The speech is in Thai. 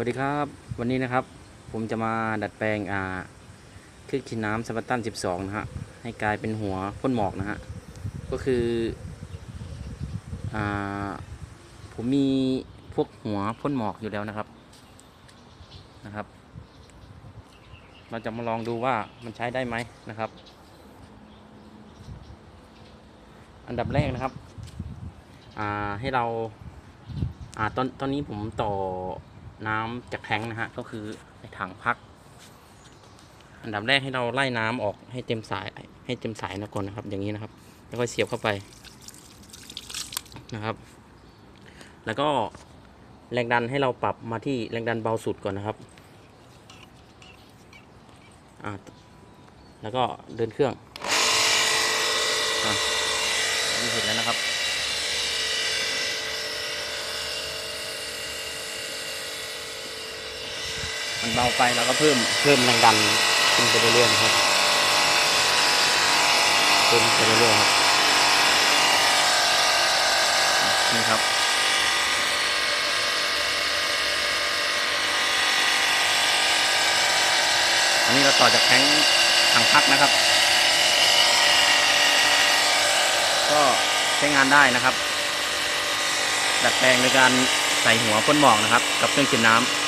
วัสดีครับ วันนี้นะครับ ผมจะมาดัดแปลงอ่าเครื่องฉีดน้ำสปัตตัน 12 นะฮะ ให้กลายเป็นหัวพ่นหมอกนะฮะ ก็คืออ่าผมมีพวกหัวพ่นหมอกอยู่แล้วนะครับนะครับ เราจะมาลองดูว่ามันใช้ได้ไหมนะครับ อันดับแรกนะครับ อ่าให้เราอ่าตอนตอนนี้ผมต่อ น้ำจากแทงนะฮะ ก็คือในถังพัก อันดับแรกให้เราไล่น้ำออกให้เต็มสายให้เต็มสายนะก่อนนะครับ อย่างนี้นะครับ แล้วก็เสียบเข้าไปนะครับ แล้วก็แรงดันให้เราปรับมาที่แรงดันเบาสุดก่อนนะครับอ่าแล้วก็เดินเครื่องอะนี่เห็นแล้วนะครับ มันเบาไปเราก็เพิ่มเพิ่มแรงดันขึ้นไปเรื่อยๆครับเพิ่มไปเรื่อยๆครับนี่ครับอันนี้เราต่อจากแทงถังพักนะครับ ก็ใช้งานได้นะครับ ดัดแปลงในการใส่หัวพ่นหมอกนะครับ กับเครื่องฉีดน้ำ